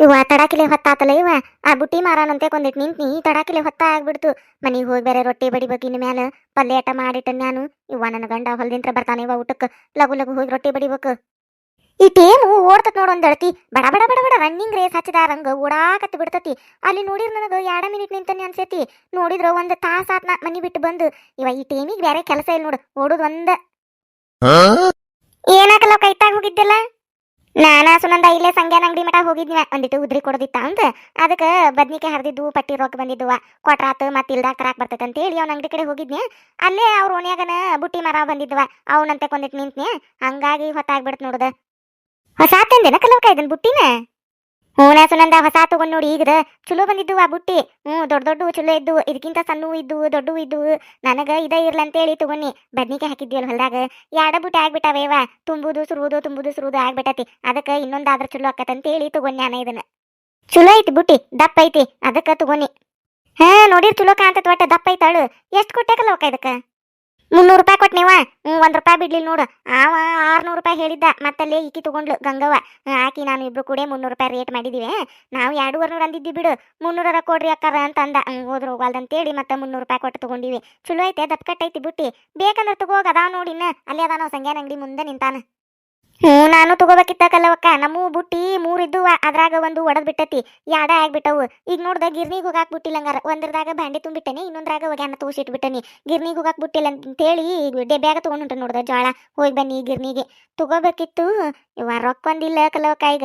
ಇವ ತಡಾಕಿಲೆ ಹೊತ್ತಾತಲ್ಲ ಇವ ಆ ಬುಟ್ಟಿ ಮಾರಾನಂತೆ ಕೊಂದಿಟ್ ನಿಂತ್ನಿ ತಡಾಕಿಲೆ ಹೊತ್ತ ಆಗ್ಬಿಡ್ತು. ಮನಿಗ್ ಹೋಗಿ ಬೇರೆ ರೊಟ್ಟಿ ಬಡಿಬೇಕು ಇನ್ನು ಮ್ಯಾಲ ಪಲ್ಯ ಆಟ ಮಾಡಿಟ್ಟ ನಾನು ಇವ ನನ್ನ ಗಂಡ ಹೊಲ್ದಿಂತ್ರ ಬರ್ತಾನೆ ಇವ ಊಟಕ್ಕೆ ಲಘು ಲಗು ಹೋಗಿ ರೊಟ್ಟಿ ಬಡಿಬೇಕು ಈ ಟೇಮು ಓಡ್ತತ್ ನೋಡು ಒಂದ್ ಅಳತಿ ಬಡ ಬಡ ಬಡ ಬಡ ರನ್ನಿಂಗ್ ರೇಸ್ ಹಚ್ಚಿದ ರಂಗ ಓಡಾಕತ್ ಬಿಡ್ತತಿ. ಅಲ್ಲಿ ನೋಡಿದ್ರ ನನಗೆ ಎರಡ ಮಿನಿಟ್ ನಿಂತನಿ ಅನ್ಸೈತಿ. ನೋಡಿದ್ರ ಒಂದ್ ತಾಸ್ ಆತ್ ಮನಿ ಬಿಟ್ಟು ಬಂದು. ಇವ ಈ ಟೇಮಿಗ್ ಬೇರೆ ಕೆಲಸ ಇಲ್ಲ ನೋಡು. ಓಡುದ್ ಒಂದ. ಏನಾಕಲ್ಲ ಕೈತಾಗ ಹೋಗಿದ್ದಿಲ್ಲ? ನಾನಾ ಸುನಂದ ಇಲ್ಲೇ ಸಂಗ್ಯಾನ ಅಂಗಡಿ ಮಠ ಹೋಗಿದ್ನ ಒಂದಿಟ್ಟು ಉದ್ರಿ ಕೊಡದಿತ್ತ ಅಂತ ಅದಕ್ಕೆ ಬದ್ನಿಕೆ ಹರಿದಿದ್ದು, ಪಟ್ಟಿ ರೊಕ್ಕ ಬಂದಿದ್ದುವ ಕೊಟ್ರಾತು ಮತ್ತೆ ಇಲ್ದಾಗ ತರಾಕ್ ಬರ್ತೈತೆ ಅಂತ ಹೇಳಿ ಅವ್ನ ಅಂಗಡಿ ಕಡೆ ಹೋಗಿದ್ನಿ. ಅಲ್ಲೇ ಅವ್ರ ಓಣ್ಯಾಗನ ಬುಟ್ಟಿ ಮರ ಬಂದಿದ್ವ, ಅವನಂತೆ ಕೊಂದಿಟ್ಟು ನಿಂತ್ನಿ. ಹಂಗಾಗಿ ಹೊತ್ತಾಗ್ಬಿಡ್ತು ನೋಡ್ದ. ಹೊಸ ತಂದೆನ ಕಲವಕ ಇದನ್ ಬುಟ್ಟಿನ? ಹ್ಞೂ ಸುನಂದ ಹೊಸ ತಗೊಂಡ್ ನೋಡಿ ಈಗ ಚಲೋ ಬಂದಿದ್ದು ಆ ಬುಟ್ಟಿ. ಹ್ಞೂ, ದೊಡ್ಡ ದೊಡ್ಡ ಚಲೋ ಇದ್ದು, ಇದಕ್ಕಿಂತ ಸಣ್ಣ ಇದ್ದು, ದೊಡ್ಡ ಇದ್ದು. ನನಗ ಇದ ಇರ್ಲ ಅಂತೇಳಿ ತಗೊಂಡಿ ಬದ್ನಿಕೆ ಹಾಕಿದ್ವಿ ಹೊಲ್ದಾಗ. ಎರಡ ಬುಟ್ಟಿ ಆಗ್ಬಿಟ್ಟಾವೇವ ತುಂಬುದು, ಸುರುವುದು ತುಂಬುದು, ಸುರುವುದು ಆಗ್ಬಿಟ್ಟತಿ. ಅದಕ್ಕೆ ಇನ್ನೊಂದಾದ್ರ ಚಲೋ ಆಕತ್ತಂತೇಳಿ ಅನ ಇದನ್ನ. ಚಲೋ ಐತಿ ಬುಟ್ಟಿ, ದಪ್ಪ ಐತಿ. ಅದಕ್ಕ ತಗೊಂಡಿ ಹಾ, ನೋಡಿರ್ ಚಲೋ ಕಾಂತ ಒಟ್ಟ ದಪ್ಪ ಐತಾಳು. ಎಷ್ಟು ಕೊಟ್ಟೇಕಲ್ಲವಕ್ಕ ಇದಕ್ಕ? ಮುನ್ನೂರು ರೂಪಾಯಿ ಕೊಟ್ಟು ನೀವ. ಒಂದ್ ರೂಪಾಯಿ ಬಿಡ್ಲಿಲ್ಲ ನೋಡು. ಅವ ಆರ್ನೂರು ರೂಪಾಯಿ ಹೇಳಿದ್ದ, ಮತ್ತಲ್ಲೇ ಈಕಿ ತಗೊಂಡ್ಲು ಗಂಗವ್ವ. ಆಕಿ ನಾನು ಇಬ್ರು ಕೂಡ ಮುನ್ನೂರು ರೂಪಾಯಿ ರೇಟ್ ಮಾಡಿದೀವಿ. ನಾವು ಎರಡೂವರೆ ನೂರು ಅಂದಿದ್ದಿ ಬಿಡು. ಮುನ್ನೂರರ ಕೊಡ್ರಿ ಅಕ್ಕಾರ ಅಂತ ಅಂದ. ಹೋದ್ರು ಹೋಗಲ್ದಂತೇಳಿ ಮತ್ತೆ ಮುನ್ನೂರು ರೂಪಾಯಿ ಕೊಟ್ಟು ತೊಗೊಂಡಿವಿ. ಚಲೋ ಐತೆ, ದಪ್ಪ ಕಟ್ಟೈತಿ ಬುಟ್ಟಿ. ಬೇಕಂದ್ರೆ ತಗೋಗ, ಅದಾವ ನೋಡಿ ಇನ್ನ. ಅಲ್ಲೇ ಅದಾನ ಸಂಗ್ಯಾನ ಅಂಗಡಿ ಮುಂದೆ ನಿಂತಾನ. ಹ್ಞೂ, ನಾನು ತಗೋಬೇಕಿತ್ತ ಕಲ್ಲವಕ್ಕ ನಮ್ಮ ಬುಟ್ಟಿ ಮೂರಿದ್ದು ಅದ್ರಾಗ ಒಂದು ಒಡದ್ ಬಿಟ್ಟತಿ. ಯಾಡ ಆಗ್ಬಿಟ್ಟವು. ಈಗ ನೋಡ್ದ, ಗಿರ್ನಿಗೆ ಹೋಗಾಕ್ ಬಿಟ್ಟಿಲ್ಲಂಗಾರ ಒಂದ್ರದಾಗ ಬ್ಯಾಂಡಿ ತುಂಬಿಟ್ಟನಿ, ಇನ್ನೊಂದ್ರಾಗ ಒಗ್ಯಾನ ತೋಸಿಟ್ಬಿಟ್ಟನಿ ಗಿರ್ನಿಗೆ ಹೋಗಾಕ್ ಬಿಟ್ಟಿಲ್ಲ ಅಂತೇಳಿ ಡೆಬ್ಯಾಗ ಹೊಂಟ ನೋಡ್ದ ಜೋಳ ಹೋಗಿ ಬನ್ನಿ ಗಿರ್ನಿಗೆ. ತಗೋಬೇಕಿತ್ತು. ಇವ ರೊಕ್ಕ ಒಂದಿಲ್ಲ ಕಲವಕ್ಕ ಈಗ.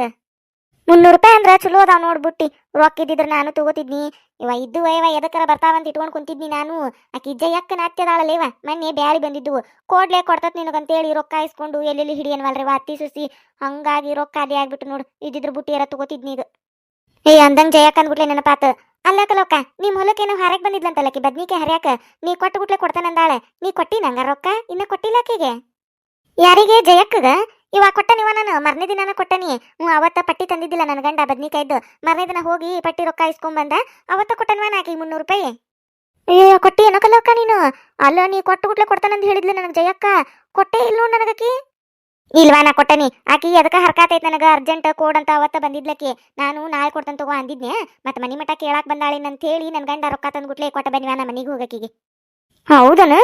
ಮುನ್ನೂರು ರೂಪಾಯಿ ಅಂದ್ರೆ ಚಲೋ ಅದಾವ ನೋಡ್ಬಿಟ್ಟಿ ರೊಕ್ಕ ಇದ್ದಿದ್ರ ನಾನು ತಗೋತಿದ್ನಿ. ಇವ ಇದ್ದು ಇವ ಎದಕ್ಕರ ಬರ್ತಾವಂತ ಇಟ್ಕೊಂಡು ಕುಂತಿದ್ನಿ ನಾನು. ಆಕಿ ಜಯಕ್ಕ ನಾಟ್ಯದಾಳಲ್ಲ ಇವ? ಮೊನ್ನೆ ಬ್ಯಾಳಿ ಬಂದಿದ್ದು. ಕೊಡ್ಲೆ ಕೊಡ್ತತ್ ನಿನಗಂತೇಳಿ ರೊಕ್ಕ ಇಸ್ಕೊಂಡು ಎಲ್ಲೆಲ್ಲಿ ಹಿಡಿಯನ್ವಲ್ರಿ ಅತ್ತಿ ಸುಸಿ? ಹಂಗಾಗಿ ರೊಕ್ಕ ಅದೇ ಆಗ್ಬಿಟ್ಟು ನೋಡು ಇದ್ದಿದ್ರ ಬುಟ್ಟಿ ಯಾರ ತಗೋತಿದ್ನಿ ಇದು ಏ ಅಂದಂಗ್ ಜಯಕ್ಕ ಅಂದ್ಬಿಟ್ಲೆ ನೆನಪಾತ. ನಿಮ್ ಹೊಲಕ್ಕೇನೋ ಹರ್ಯಾಕ್ ಬಂದಿದ್ಲಂತಲ್ಲಕಿ ಬದ್ನಿಕೆ ಹರ್ಯಾಕ? ನೀ ಕೊಟ್ಟು ಬಿಟ್ಲೆ ಕೊಡ್ತಾನಂದಾಳೆ. ನೀ ಕೊಟ್ಟಿ ನಂಗ ರೊಕ್ಕ? ಇನ್ನ ಕೊಟ್ಟಿಲ್ಲ ಯಾರಿಗೆ? ಜಯಕ್ಕಗ? ಇವ ಕೊಟ್ಟನಿ ನಾನು, ಮರನೇ ದಿನಾನ ಕೊಟ್ಟನಿ. ಹ್ಞೂ ಅವತ್ತ ಪಟ್ಟಿ ತಂದಿದ್ದಿಲ್ಲ ನನ್ನ ಗಂಡ ಬದ್ನಿಕಾಯ್ದು. ಮರನೇ ದಿನ ಹೋಗಿ ಪಟ್ಟಿ ರೊಕ್ಕ ಇಸ್ಕೊಂಬಂದ, ಅವತ್ತ ಕೊಟ್ಟನ್ವ ನಾಕಿ ಮುನ್ನೂರು ರೂಪಾಯಿ. ಅಯ್ಯೋ ಕೊಟ್ಟಿ, ಏನೋ ನೀನು? ಅಲ್ಲ, ನೀ ಕೊಟ್ಟು ಗುಟ್ಲೆ ಕೊಡ್ತಾನಂತ ಹೇಳಿದ್ಲು ನನಗೆ ಜಯಕ್ಕ. ಕೊಟ್ಟೆ ಇಲ್ಲ ನೋಡ್ ಇಲ್ವಾ, ನಾ ಕೊಟ್ಟನಿ. ಆಕಿ ಅದಕ್ಕೆ ಐತ್ ನನಗ? ಅರ್ಜೆಂಟ್ ಕೋಡ್ ಅಂತ ಅವತ್ತ ಬಂದಿದ್ಲಕಿ. ನಾನು ನಾಳೆ ಕೊಡ್ತಾನೆ ತಗೋ ಅಂದಿದ್ನೆ ಮತ್ತೆ ಮನಿ ಮಠ ಕೇಳಾಕ್ ಬಂದಾಳಿನ ಅಂತ ಹೇಳಿ ನನ್ನ ಗಂಡ ರೊಕ್ಕ ತಂದ್ಬಿಟ್ಲೆ ಕೊಟ್ಟ ಬನ್ನಿವಾ ನಾ ಮನಿಗೆ ಹೋಗಕಿಗೆ. ಹೌದನ?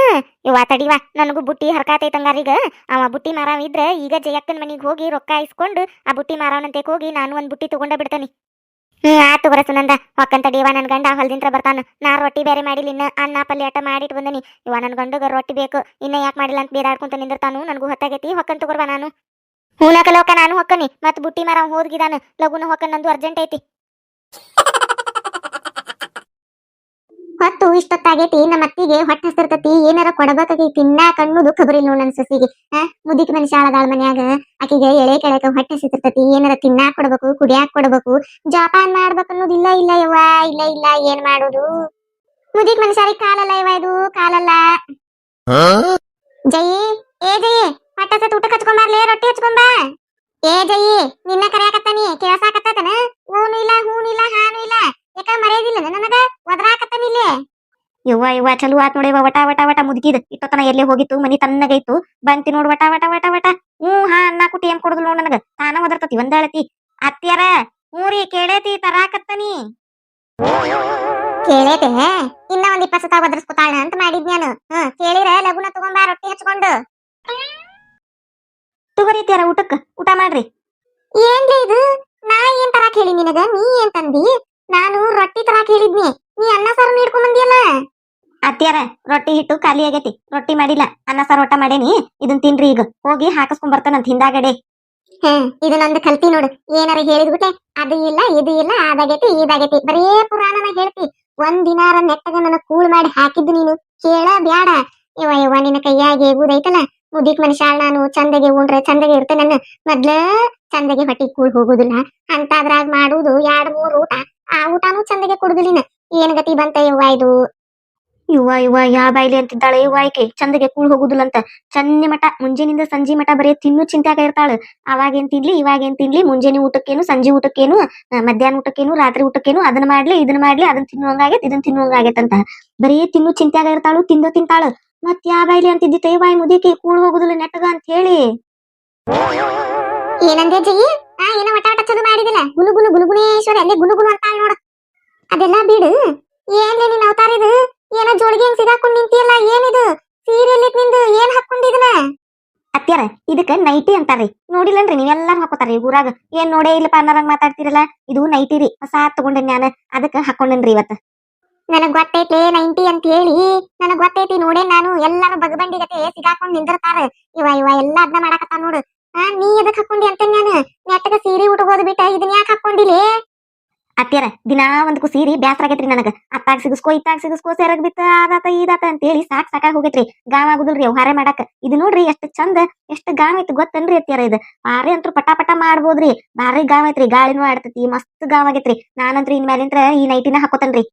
ಇವ ತಡಿವಾ ನನಗೂ ಬುಟ್ಟಿ ಹರ್ಕಾತೈತಂಗಾರೀಗ ಅವ ಬುಟ್ಟಿ ಮಾರಾವ ಇದ್ರ ಈಗ ಜಯಕ್ಕನ ಮನೆಗೆ ಹೋಗಿ ರೊಕ್ಕ ಇಸ್ಕೊಂಡು ಆ ಬುಟ್ಟಿ ಮಾರಾವನಂತೆ ಹೋಗಿ ನಾನು ಒಂದು ಬುಟ್ಟಿ ತಗೊಂಡ ಬಿಡ್ತಾನೆ. ಹ್ಞೂ ಆತು ಬರ ಸುನಂದ. ಹೊಕ್ಕಂತ ತಡಿಯವ ನನ್ ಗಂಡ ಹೊಲ್ದಿಂತ್ರ ಬರ್ತಾನ. ನಾ ರೊಟ್ಟಿ ಬೇರೆ ಮಾಡಿಲ್ಲ ಇನ್ನ ಅನ್ನ ಪಲ್ಯ ಆಟ ಮಾಡಿಟ್ಟು ಬಂದನಿ. ಇವ ನನ್ ಗಂಡಗ ರೊಟ್ಟಿ ಬೇಕು, ಇನ್ನ ಯಾಕೆ ಮಾಡಿಲ್ಲ ಅಂತ ಬೇರಾಡ್ಕೊಂತ ನಿಂದಿರ್ತಾನು. ನನಗೂ ಹೊತ್ತಾಗೈತಿ ಹೊಕ್ಕಂತ ತಗೋರ್ವ ನಾನು. ಹೂನಕಲೋಕ ನಾನು ಹೊಕ್ಕನಿ, ಮತ್ತೆ ಬುಟ್ಟಿ ಮರ ಹೋದ್ಗಿದಾನ. ಲಗುನ ಹೊಕ್ಕ ನಂದು ಅರ್ಜೆಂಟ್ ಐತಿ. ಹೊತ್ತು ಇಷ್ಟೊತ್ತಾಗೈತಿ ನಮ್ಮ ಅತ್ತಿಗೆ ಹೊಟ್ಟೆ ಹಸ್ತಿರ್ತತಿ ಏನಾರ ಕೊಡಬೇಕಾಗಿ ತಿನ್ನಾಕ ಅನ್ನೋದು ಖಬರಿ ನೋಡ್ ನನ್ ಸಸಿಗೆ. ಆ ಮುದಿಕ್ ಮನುಷ್ಯ ಆಳದಾಳ ಮನ್ಯಾಗ ಆಕಿಗೆ ಎಳೆ ಕೆಳಕ ಹೊಟ್ಟೆ ಹಸಿರ್ತತಿ ಏನಾರ ತಿನ್ನಾಕ ಕೊಡ್ಬೇಕು ಕುಡಿಯಾಕ ಕೊಡ್ಬೇಕು ಜೋಪಾನ್ ಮಾಡ್ಬೇಕು ಅನ್ನೋದು ಇಲ್ಲ ಇಲ್ಲ ಯವ್ವ ಇಲ್ಲ ಇಲ್ಲ ಏನ್ ಮಾಡೋದು? ಮುದಿಕ್ ಮನುಷ್ಯರಿಗೆ ಕಾಲಲ್ಲ ಇವ ಇದು ಕಾಲಲ್ಲ. ಜಯಿ ಏ ಜಯಿ ಹೊಟ್ಟೆ ಸತ್ ಊಟಕ್ಕೆ ಹಚ್ಕೊಂಬರ್ಲೆ ರೊಟ್ಟಿ ಹಚ್ಕೊಂಬ ಏ ಜಯಿ ನಿನ್ನ ಕರೆಯಾಕತ್ತಾನಿ ಕೇಳಸಾಕತ್ತತನ? ಹೂನು ಇಲ್ಲ ಹೂನು ಇಲ್ಲ ಹಾನು ಇಲ್ಲ ಯಾಕ ಮರೆಯೋದಿಲ್ಲ ನನಗ? ಇಲ್ಲೇ ಯವ್ವ ಇವ್ವ ಚಲೋ ಆತ್ ನೋಡಿವ ವಟ ವಟ ವಟ ಮುದುಕಿದ್. ಇಟ್ಟತನ ಎಲ್ಲೇ ಹೋಗಿತ್ತು? ಮನಿ ತನ್ನಗೈತು. ಬಂತಿ ನೋಡ್ ವಟ ವಟ ವಟ ವಟ. ಹ್ಞೂ ಹಾ ಅನ್ನ ಕುಟ್ಟಿ ಏನ್ ಕೊಡುದು ನೋಡ್ ನನಗ. ತಾನ ಒದರ್ತತಿ ಒಂದಾಳತಿ. ಅತ್ಯಾರ ಹ್ಞೂ ರೀ ಕೇಳೇತಿ ತರಾಕತ್ತನಿ. ಕೇಳೇತೆ ಇನ್ನ ಒಂದ್ ಇಪ್ಪತ್ತು ಸತ ಒದರ್ಸ್ಕೊತಾಳ ಅಂತ ಮಾಡಿದ್ ನಾನು. ಹ್ಮ್ ಕೇಳಿರ ಲಗುನ ತಗೊಂಬ ರೊಟ್ಟಿ ಹಚ್ಕೊಂಡು. ತಗೋರಿ ತ್ಯಾರ ಊಟಕ್ಕ? ಊಟ ಮಾಡ್ರಿ. ಏನ್ಲಿ ಇದು? ನಾ ಏನ್ ತರಾಕ್ ಹೇಳಿ ನಿನಗ? ನೀ ಏನ್ ತಂದಿ? ನಾನು ರೊಟ್ಟಿ ತರಾಕ್ ಹೇಳಿದ್ನಿ. ನೀ ಅನ್ನ ಸಾರು ನೀಡ್ಕೊಂಡ್ ಬಂದಿಯಲ್ಲ? ಅತ್ಯಾರ ರೊಟ್ಟಿ ಹಿಟ್ಟು ಖಾಲಿ ಆಗೈತಿ. ರೊಟ್ಟಿ ಮಾಡಿಲ್ಲ ಅನ್ನ ಸಾರು ಊಟ ಮಾಡೇನಿ. ಇದನ್ ತಿನ್ರಿ ಈಗ. ಹೋಗಿ ಹಾಕಸ್ಕೊಂಡ್ ಬರ್ತಾನಂತ ಹಿಂದಾಗಡೆ. ಹ್ಮ್ ಇದು ನಂದು ಕಲ್ತಿ ನೋಡು. ಏನಾರ ಹೇಳಿದ್ಬಿಟ್ಟೆ ಅದು ಇಲ್ಲ ಇದು ಇಲ್ಲ ಅದಾಗೈತಿ ಇದಾಗೈತಿ. ಬರೇ ಪುರಾಣನ ಹೇಳ್ತಿ. ಒಂದಿನಾರ ದಿನಾರ ನೆಟ್ಟಗ ನನ್ನ ಕೂಳ್ ಮಾಡಿ ಹಾಕಿದ್ದು ನೀನು. ಕೇಳ ಬ್ಯಾಡ. ಇವ ಇವ ನಿನ್ನ ಕೈಯಾಗೆ ಎಗುದೈತಲ್ಲ ಮುದಿಕ್ ಮನುಷ್ಯ ನಾನು ಚಂದಗೆ ಉಂಡ್ರೆ ಚಂದಗೆ ಇರ್ತೇನೆ ಮೊದ್ಲ ಚಂದಗೆ ಹೊಟ್ಟಿ ಕೂಳ್ ಹೋಗುದಿಲ್ಲ. ಅಂತದ್ರಾಗ ಮಾಡುದು ಎರಡ್ ಮೂರ್ ಊಟ. ಆ ಊಟನೂ ಚಂದಗೆ ಕುಡುದಿಲ್ಲಿನ ಏನ್ ಗತಿ ಬಂತ ಯವ್ವ ಇದು? ಯುವ ಯುವ ಯಾ ಬಾಯ್ಲಿ ಅಂತಿದ್ದಾಳೆ? ಯುವ ಆಯ್ಕೆ ಚಂದಗೆ ಕೂಳ್ ಹೋಗುದಿಲ್ಲ ಅಂತ ಚನ್ನಿ ಮಠ ಮುಂಜಾನಿಂದ ಸಂಜೆ ಮಠ ಬರೀ ತಿನ್ನು ಚಿಂತ್ಯಾಗ ಅವಾಗ ಅವಾಗೇನ್ ತಿನ್ಲಿ ಇವಾಗೇನ್ ತಿನ್ಲಿ? ಮುಂಜಾನೆ ಊಟಕ್ಕೇನು ಸಂಜೆ ಊಟಕ್ಕೇನು ಮಧ್ಯಾಹ್ನ ಊಟಕ್ಕೇನು ರಾತ್ರಿ ಊಟಕ್ಕೇನು ಅದನ್ನ ಮಾಡ್ಲಿ ಇದನ್ನ ಮಾಡ್ಲಿ ಅದನ್ನ ತಿನ್ನುವಂಗಾಗೈತ್ ಇದನ್ನ ತಿನ್ನುವಂಗಾಗೈತ್ ಅಂತ. ಬರೀ ತಿನ್ನು ಚಿಂತ್ಯಾಗ ಇರ್ತಾಳು ತಿಂದ ತಿಂತಾಳು. ಮತ್ ಯಾ ಬಾಯ್ಲಿ ಅಂತಿದ್ದಿ ಬಾಯಿ ಮುದಿಕೆ ಕೂಳ್ ಹೋಗುದಿಲ್ಲ ನೆಟ್ಟಗ ಅಂತ ಹೇಳಿ. ಏನಂದೆ ಜಯಿ ಆ ಏನೋ ವಟ ವಟ ಚಲೋ ಮಾಡಿದಿಲ್ಲ. ಗುಲುಗುಲು ಗುಲುಗುಣೇಶ್ವರ ಅಲ್ಲಿ ಗುನು ಅಂತ ನೋಡು. ಅದೆಲ್ಲ ಬಿಡು. ಏನ್ಲೇ ನಿನ್ ಅವತಾರ ಇದು? ಏನೋ ಜೋಳಿಗೆ ಸಿಗಾಕೊಂಡ್ ನಿಂತಿಯಲ್ಲ, ಏನಿದು? ಸೀರೆಯಲ್ಲಿ ನಿಂದು, ಏನ್ ಹಾಕೊಂಡಿದನ ಅತ್ಯಾರ ಇದಕ್ಕ ನೈಟಿ ಅಂತಾರ್ರಿ. ನೋಡಿಲ್ಲನ್ರಿ, ನೀವೆಲ್ಲಾರು ಹಾಕೋತಾರ್ರಿ ಊರಾಗ. ಏನ್ ನೋಡೇ ಇಲ್ಲಪ್ಪ ಅನ್ನೋರಂಗ್ ಮಾತಾಡ್ತಿರಲ್ಲ? ಇದು ನೈಟಿ ರೀ ಹೊಸ ತಗೊಂಡೆ ನಾನು. ಅದಕ್ಕ ಹಾಕೊಂಡೇನ್ರಿ ಇವತ್ತ. ನನಗ್ ಗೊತ್ತೈತಿ ನೈಂಟಿ ಅಂತ ಹೇಳಿ. ನನಗ್ ಗೊತ್ತೈತಿ ನೋಡೇ ನಾನು ಎಲ್ಲಾರು ಬಗಬಂಡಿ ಗತೆ ಸಿಗಾಕೊಂಡ್ ನಿಂದಿರ್ತಾರ. ಇವ ಇವ, ಎಲ್ಲ ಅದನ್ನ ಮಾಡಾಕತ್ತ ನೋಡು. ಅತ್ಯಾರ ದಿನಾ ಒಂದಕ್ಕೂ ಸೀರಿ ಬ್ಯಾಸರ ಆಗೈತ್ರಿ ನನಗ. ಅತ್ತಾಗ ಸಿಗಿಸ್ಕೋ, ಇತ್ತಾಗ ಸಿಗಿಸ್ಕೋ, ಸೆರಗ್ ಬಿತ್ತ ಆದಾತ ಈದಾತ ಅಂತ ಹೇಳಿ ಸಾಕ್ ಸಾಕಾಗ್ ಹೋಗೈತ್ರಿ. ಗಾಮ್ ಆಗುದಿಲ್ರಿ ವ್ಯವಹಾರ ಹಾರೆ ಮಾಡಾಕ. ಇದು ನೋಡ್ರಿ ಎಷ್ಟ್ ಚಂದ, ಎಷ್ಟ್ ಗಾಮ್ ಐತಿ ಗೊತ್ತನ್ರಿ ಅತ್ಯಾರ ಇದು. ಬಾರಿ ಅಂತೂ ಪಟ ಪಟ ಮಾಡ್ಬೋದ್ರಿ. ಬಾರಿ ಗಾವ್ ಐತ್ರಿ ಗಾಳಿನೂ ಆಡ್ತೈತಿ, ಮಸ್ತ್ ಗಾಮ್ ಆಗೈತ್ರಿ. ನಾನಂತ್ರಿ ಇನ್ ಮ್ಯಾಲಿಂತ್ರ ಈ ನೈಟಿನ ಹಾಕೋತನ್ರಿ.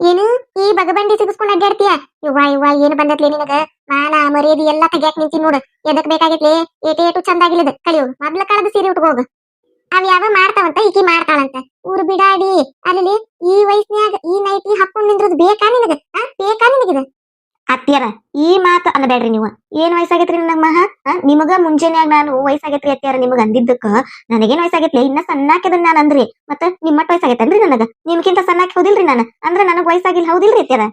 ಏನು? ಈ ಬಗಬಂಡಿ ಸಿಗಿಸ್ಕೊಂಡ್ ಅಡ್ಡಾಡ್ತೀಯ ಇವ್ವ ಇವ್ವ ಏನ್ ಬಂದತ್ಲೆ ನಿನಗ? ಮಾನ ಮರ್ಯಾದಿ ಎಲ್ಲಾ ತೆಗ್ಯಾಕ್ ನಿಂತಿ ನೋಡು. ಎದಕ್ ಬೇಕಾಗಿತ್ಲೆ? ಏಟು ಏಟು ಚಂದಾಗಿಲ್ಲದ. ಕಳಿಯು, ಮೊದ್ಲ ಕಾಲದ ಸೀರೆ ಉಟ್ಕೋಗ. ಅವ್ ಯಾವ ಮಾಡ್ತಾವಂತ, ಈಕಿ ಮಾಡ್ತಾಳಂತ. ಊರ್ ಬಿಡಾಡಿ ಅಲ್ಲಿ ಈ ವಯಸ್ನ್ಯಾಗ ಈ ನೈಟಿ ಹಾಕೊಂಡ್ ನಿಂದ್ರದ್ ಬೇಕಾ ನಿನಗ? ಬೇಕಾ ನಿನಗಿದ? ಅತ್ತಿಯರ, ಈ ಮಾತು ಅನ್ನಬೇಡ್ರಿ ನೀವು. ಏನ್ ವಯಸ್ಸಾಗೈತ್ರಿ ನನ್ನ ಮಹ ನಿಮಗ ಮುಂಜಾನ್ಯಾಗ ನಾನು ವಯಸ್ಸಾಗೈತ್ರಿ ಅತ್ತಿಯರ ನಿಮಗ ಅಂದಿದ್ದಕ್ಕ, ನನಗೇನ್ ವಯಸ್ಸಾಗೈತ್ಲೆ? ಇನ್ನ ಸಣ್ಣಾಕಿದನ್ ನಾನು ಅಂದ್ರಿ ಮತ್ತ ನಿಮ್ಮಟ್ ವಯಸ್ಸಾಗೈತೇನ್ರಿ ನನಗ? ನಿಮ್ಕಿಂತ ಸಣ್ಣಾಕಿ ಹೋದಿಲ್ರಿ ನಾನು? ಅಂದ್ರ ನನಗ್ ವಯಸ್ಸಾಗಿಲ್ಲ, ಹೌದಿಲ್ರಿ ಅತ್ಯಾರ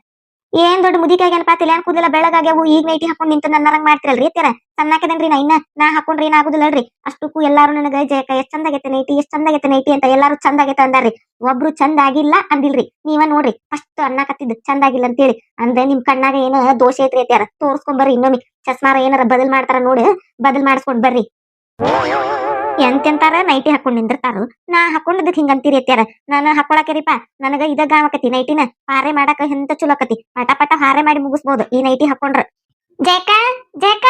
ಏನ್ ದೊಡ್ಡ ಮುದಿಕಾಗ್ಯಾನಪ್ಪ ಇಲ್ಲ ಕೂದಲ ಬೆಳಗಾಗ್ಯಾವು ಈಗ ನೈಟಿ ಹಾಕೊಂಡ್ ನಿಂತು ನನ್ನರಂಗ್ ಮಾಡ್ತಿರಲ್ರಿ ಅತ್ಯಾರ ಸಣ್ಣಾಕದನ್ರಿ ನಾ ಇನ್ನ, ನಾ ಹಾಕೊಂಡ್ರಿ ಆಗುದಿಲ್ಲಲ್ರಿ ಅಷ್ಟಕ್ಕೂ ಎಲ್ಲಾರು ನನಗ ಜಯಕ ಎಷ್ಟ್ ಚಂದಾಗೈತೆ ನೈಟಿ ಎಷ್ಟ್ ಚಂದಾಗೈತೆ ನೈಟಿ ಅಂತ ಎಲ್ಲಾರು ಚಂದಾಗೈತೆ ಅಂದಾರ್ರಿ. ಒಬ್ರು ಚಂದ ಆಗಿಲ್ಲ ಅಂದಿಲ್ರಿ. ನೀವ ನೋಡ್ರಿ, ಅಷ್ಟು ಅನ್ನಕತ್ತಿದ್ ಚಂದಾಗಿಲ್ಲ ಅಂತೇಳಿ. ಅಂದ್ರೆ ನಿಮ್ ಕಣ್ಣಾಗ ಏನ ದೋಷ ಐತ್ರಿ ಅತ್ಯಾರ ತೋರ್ಸ್ಕೊಂಡ್ ಬರ್ರಿ ಇನ್ನೊಮ್ಮೆ. ಚಸ್ಮಾರ ಏನಾರ ಬದಲ್ ಮಾಡ್ತಾರ ನೋಡಿ, ಬದಲ್ ಮಾಡಿಸ್ಕೊಂಡ್ ಬರ್ರಿ. ಎಂತೆಂತಾರ ನೈಟಿ ಹಾಕೊಂಡ್ ನಿಂದಿರ್ತಾರು? ನಾ ಹಾಕೊಂಡಿದ್ದಕ್ ಹಿಂಗ ಅಂತೀರಿ ಅತ್ಯಾರ ನಾನು ಹಾಕೊಳಕರಿಪ್ಪ ನನಗ ಇದ ಗಾವಕತಿ ನೈಟಿನ ಹಾರೆ ಮಾಡಾಕ ಎಂತ ಚಲೋ ಆಕತಿ? ಪಟ ಪಟ ಹಾರೆ ಮಾಡಿ ಮುಗಿಸ್ಬೋದು ಈ ನೈಟಿ ಹಾಕೊಂಡ್ರ. ಜಯಕ ಜಯಕ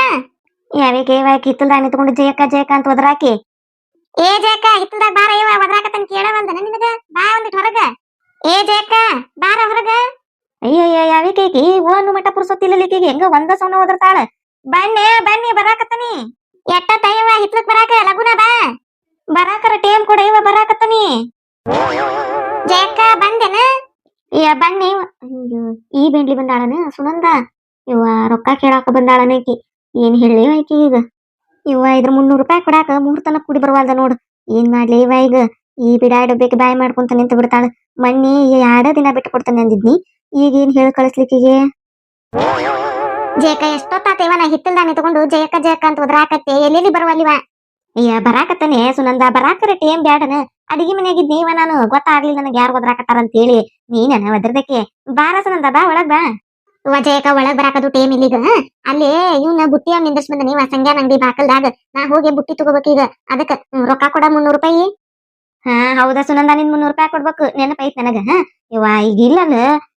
ಯಾವಾಗ ಹಿತ್ತಲ್ದಾಗ ನಿಂತ್ಕೊಂಡು ಜಯಕ ಜಯಕ ಅಂತ ಒದರಾಕಿ? ಏ ಜಯಕ ಹಿತ್ತಲ್ದಾಗ ಬಾರ ಇವ ಒದರಾಕತ್ತನ್ ಕೇಳವಲ್ದನ ನಿನಗ? ಬಾ ಒಂದಿಟ್ ಹೊರಗ. ಏ ಜಯಕ ಬಾರ ಹೊರಗ. ಅಯ್ಯಯ್ಯ ಯಾವಿಕೈಕಿ ಓನು ಮಠ ಪುರ್ಸೊತ್ತಿಲ್ಲಲಿಕ್ಕಿಗೆ ಹೆಂಗ ಒಂದ ಸೌನ ಓದರ್ತಾಳ ಬನ್ನಿ ಬನ್ನಿ ಬರಾಕತ್ತನಿ ಎಟ್ಟ ತಯ್ಯವ ಹಿತ್ಲಕ್ ಬರಾಕ, ಲಗುನ ಬಾ. ಬರಾಕರ ಟೈಮ್ ಕೊಡ, ಇವ ಬರಾಕತ್ತನಿ ಜಯಕ್ಕ, ಬಂದೆನ? ಬನ್ನಿ. ಅಯ್ಯೋ, ಈ ಬೆಂಡ್ಲಿ ಬಂದಾಳನ? ಸುನಂದ, ಇವ ರೊಕ್ಕ ಕೇಳಾಕ ಬಂದಾಳನ ಐತಿ ಏನ್ ಹೇಳಿ ಆಕಿ ಈಗ? ಇವ ಇದ್ರ ಮುನ್ನೂರು ರೂಪಾಯಿ ಕೊಡಾಕ ಮುಹೂರ್ತನ ಕುಡಿ ಬರವಾಲ್ದ ನೋಡು. ಏನ್ ಮಾಡ್ಲಿ ಇವ ಈಗ? ಈ ಬಿಡಾಡ ಬೇಕು ಬಾಯ್ ಮಾಡ್ಕೊಂತ ನಿಂತ ಬಿಡ್ತಾಳ. ಮಣ್ಣಿ ಎರಡ ದಿನ ಬಿಟ್ಟು ಕೊಡ್ತಾನೆ ಅಂದಿದ್ನಿ. ಈಗ ಏನ್ ಹೇಳಿ ಕಳಿಸ್ಲಿಕ್ಕಿಗೆ? ಜಯಕ ಎಷ್ಟೊತ್ತಾತೇವ? ನಾ ಹಿತ್ತಲ್ದಾನೆ ತಗೊಂಡು ಜಯಕ ಜಯಕ ಅಂತ ಒದ್ರಾಕತ್ತೆ ಎಲ್ಲೆಲ್ಲಿ ಬರವಲ್ಲಿವ? ಅಯ್ಯ, ಬರಾಕತ್ತಾನೆ. ಸುನಂದ, ಬರಾಕರ ಟೇಮ್ ಬ್ಯಾಡನ. ಅಡಿಗೆ ಮನೆಯಾಗಿದ್ ನೀವ ನಾನು? ಗೊತ್ತಾಗ್ಲಿಲ್ಲ ನನಗೆ ಯಾರು ಒದ್ರಾಕತ್ತಾರ ಅಂತ ಹೇಳಿ ನೀನ ಒದ್ರದಕ್ಕೆ. ಬಾರ ಸುನಂದ, ಬಾ, ಒಳಗ್ ಬಾ. ಅವ್ವ ಜಯಕ ಒಳಗ್ ಬರಾಕದು ಟೇಮ್ ಇಲ್ಲಿಗ. ಅಲ್ಲಿ ಇವ್ನ ಬುಟ್ಟಿ ಅವ್ನ ನಿಂದ್ರಸ್ ಬಂದ ನೀವ ಸಂಗ್ಯಾನ ಅಂಗಡಿ ಬಾಕಲ್ದಾಗ. ನಾ ಹೋಗಿ ಬುಟ್ಟಿ ತಗೋಬೇಕೀಗ ಅದಕ್ಕ ರೊಕ್ಕ ಕೊಡ ಮುನ್ನೂರು ರೂಪಾಯಿ. ಹಾ, ಹೌದಾ ಸುನಂದ ನಿನ್ ಮುನ್ನೂರು ರೂಪಾಯಿ ಕೊಡ್ಬೇಕು. ನೆನಪೈತ್ ನನಗ. ಇವ ಈಗ ಇಲ್ಲಲ್ಲ.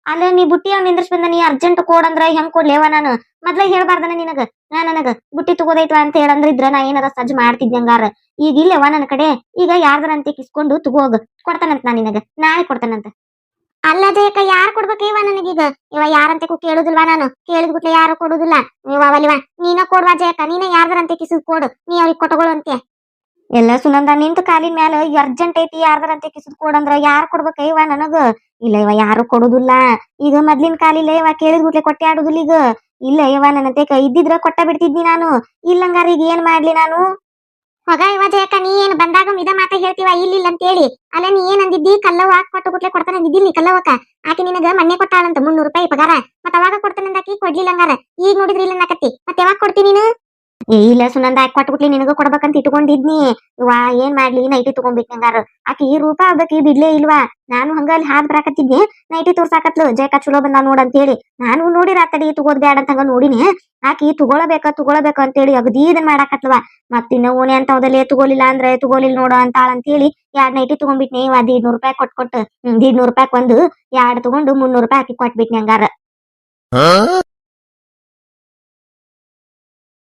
ಅಲ್ಲ ನೀ ಬುಟ್ಟಿ ಅವ್ನ ನಿಂದ್ರಸ್ ನೀ ಅರ್ಜೆಂಟ್ ಕೋಡ್ ಅಂದ್ರ ಹೆಂಗ್ ಕೊಡ್ಲೇವ ನಾನು? ಮೊದ್ಲ ಹೇಳ್ಬಾರ್ದನ ನಿನಗ. ನಾ ನನಗ ಬುಟ್ಟಿ ತಗೋದೈತ್ವ ಅಂತ ಹೇಳಂದ್ರ ಇದ್ರ ನಾ ಏನಾರ ಸಜ್ಜ ಮಾಡ್ತಿದ್ದೆ ಹಂಗಾರ ಈಗ ಇಲ್ಲವ ನನ್ನ ಕಡೆ? ಈಗ ಯಾರ್ದರಂತೆ ಕಿಸ್ಕೊಂಡು ತಗೋಗ ಕೊಡ್ತಾನಂತ ನಾ ನಿನಗ. ನಾಳೆ ಕೊಡ್ತಾನಂತ. ಅಲ್ಲ ಜಯಕ ಯಾರ್ ಕೊಡ್ಬೇಕೇವ ನನಗೀಗ ಇವ ಯಾರಂತೆ ಕೇಳುದಿಲ್ವಾ ನಾನು? ಕೇಳಿದ್ಬಿಟ್ಲೆ ಯಾರು ಕೊಡುದಿಲ್ಲ. ಇವ ಅವಲಿವ ನೀನ ಕೊಡ್ವಾ ಜಯಕ ನೀನ ಯಾರ್ದರಂತೆ ಕಿಸಿದ್ ಕೊಡು. ನೀ ಅವ್ರಿಗೆ ಕೊಟ್ಟಗಳು ಅಂತೆ ಎಲ್ಲ ಸುನಂದ ನಿಂತ ಕಾಲಿನ ಮ್ಯಾಲ ಅರ್ಜೆಂಟ್ ಐತಿ ಯಾರ್ದರಂತೆ ಕಿಸಿದ್ ಕೊಡಂದ್ರ ಯಾರು ಕೊಡ್ಬೇಕೈವ ನನಗ? ಇಲ್ಲ ಇವ ಯಾರು ಕೊಡುದಿಲ್ಲ. ಈಗ ಮೊದ್ಲಿನ ಕಾಲಿಲ್ಲ ಇವ ಕೇಳಿದ್ಬಿಟ್ಲೆ ಕೊಟ್ಟೆ ಆಡುದಿಲ್ಲ ಈಗ. ಇಲ್ಲ ಇವ ಕೈ ಇದ್ದಿದ್ರ ಕೊಟ್ಟ ಬಿಡ್ತಿದ್ನಿ ನಾನು. ಇಲ್ಲಂಗಾರ ಈಗ ಏನ್ ಮಾಡ್ಲಿ ನಾನು? ಹೊಗ ಇವ ಜಯಕ್ಕ, ನೀ ಏನ್ ಬಂದಾಗ ಇದ ಮಾತ ಹೇಳ್ತೀವ ಇಲ್ಲ ಅಂತ ಹೇಳಿ ಅಲ್ಲ, ನೀ ಏನ್ ಅಂದಿದ್ದಿ? ಕಲ್ಲವ್ವ ಕೊಟ್ಟು ಗುಟ್ಲೆ ಕೊಡ್ತಾನೆ ಅಂದಿದ್ದಿಲ್ಲ ನೀ ಕಲ್ಲವ್ವಕ ಆಕೆ ನಿನಗ ಮೊನ್ನೆ ಕೊಟ್ಟಾಳಂತ, ಮುನ್ನೂರು ರೂಪಾಯಿ ಪಗಾರ. ಮತ್ತ ಅವಾಗ ಕೊಡ್ತಾನಂದಾಕಿ, ಕೊಡ್ಲಿಲ್ಲ ಹಂಗಾರ. ಈಗ ನೋಡಿದ್ರಿ ಇಲ್ಲ ನಾಕತ್ತಿ ಮತ್ತೆ ಯಾವಾಗ ಕೊಡ್ತೀನಿ ನೀನು? ಇಲ್ಲ ಸುನಂದ ಆಕೆ ಕೊಟ್ಬಿಟ್ಲಿ, ನಿನಗೂ ಕೊಡ್ಬೇಕಂತ ಇಟ್ಕೊಂಡಿದ್ನಿ. ವಾ, ಏನ್ ಮಾಡ್ಲಿ? ನೈಟಿ ತಗೊಂಡ್ಬಿಟ್ಟು ಹಂಗಾರ. ಆಕಿ ಈ ರೂಪ ಈ ಬಿಡ್ಲೇ ಇಲ್ವಾ? ನಾನು ಹಂಗ ಅಲ್ಲಿ ಹಾದ್ ಬರಾಕತ್ತಿದ್ನಿ. ನೈಟಿ ತೋರ್ಸಾಕತ್ಲು. ಜಯಕ ಚಲೋ ಬಂದ ನೋಡ್ ಅಂತ ಹೇಳಿ ನಾನು ನೋಡಿ ರಾತಡಿ ತಗೋದ್ ಬ್ಯಾಡ ಅಂತ ಹಂಗ ನೋಡಿನಿ. ಆಕಿ ತಗೊಳಬೇಕ ತಗೊಳಬೇಕ ಅಂತ ಹೇಳಿ ಅಗದಿ ಇದನ್ ಮಾಡಾಕತ್ಲವ. ಮತ್ತಿನ್ನ ಓಣೆ ಅಂತ ಹೋದಲ್ಲಿ ತಗೋಲಿಲ್ಲ ಅಂದ್ರೆ ತಗೋಲಿಲ್ಲ ನೋಡು ಅಂತಾಳ ಅಂತ ಹೇಳಿ ಎರಡ್ ನೈಟಿ ತಗೊಂಡ್ಬಿಟ್ನಿ. ಅದ್ ನೂರ್ ರೂಪಾಯಿ ಕೊಟ್ ಕೊಟ್ಟು ರೂಪಾಯಿ ಒಂದು ಎರಡ್ ತಗೊಂಡು ಮುನ್ನೂರ್ ರೂಪಾಯಿ ಹಾಕಿ ಕೊಟ್ಬಿಟ್ನಿ ಹಂಗಾರ.